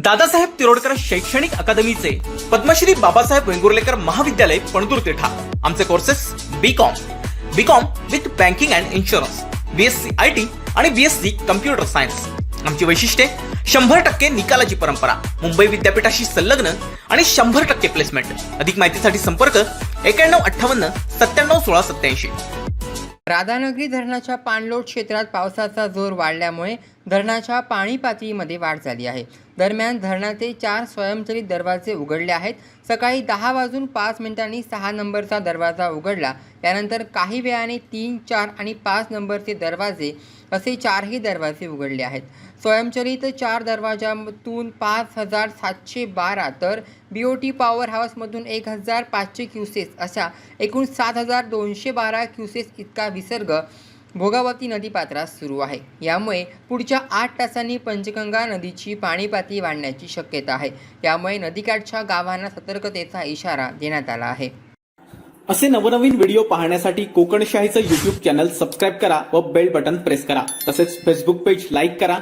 दादासाहेब तिरोडकर शैक्षणिक अकादमीचे पद्मश्री बाबासाहेब वेंगुर्लेकर महाविद्यालय पणदूर तेठा आमचे courses B com B com with banking and insurance BSc I T आणि बीएससी कम्प्युटर सायन्स आमची वैशिष्ट्ये शंभर टक्के निकालाची परंपरा मुंबई विद्यापीठाशी संलग्न आणि शंभर टक्के प्लेसमेंट अधिक माहितीसाठी संपर्क एक्याण्णव अठ्ठावन्न सत्त्याण्णव सोळा सत्याऐंशी राधानगरी धरणाच्या पाणलोट क्षेत्रात पावसाचा जोर वाढल्यामुळे धरणाच्या पाणी पातळीमध्ये वाढ झाली आहे. दरम्यान धरणाचे चार स्वयंचलित दरवाजे उघडले आहेत. सकाळी दहा वाजून पाच मिनिटांनी सहा नंबरचा दरवाजा उघडला. त्यानंतर काही वेळाने तीन चार आणि पाच नंबरचे दरवाजे असे चारही दरवाजे उघडले आहेत. स्वयंचलित चार दरवाजातून पाच हजार सातशे बारा तर बी ओ टी पॉवर हाऊसमधून एक हजार पाचशे क्युसेस अशा एकूण सात हजार दोनशे बारा क्युसेस इतका विसर्ग भोगावती नदीपात्रात सुरू आहे. यामुळे पुढच्या आठ तासांनी पंचगंगा नदीची पाणी पातळी वाढण्याची शक्यता आहे. यामुळे नदीकाठच्या गावांना सतर्कतेचा इशारा देण्यात आला आहे. असे नवनवीन व्हिडिओ पाहण्यासाठी कोकणशाहीचं युट्यूब चॅनल सबस्क्राईब करा व बेल बटन प्रेस करा. तसेच फेसबुक पेज लाईक करा.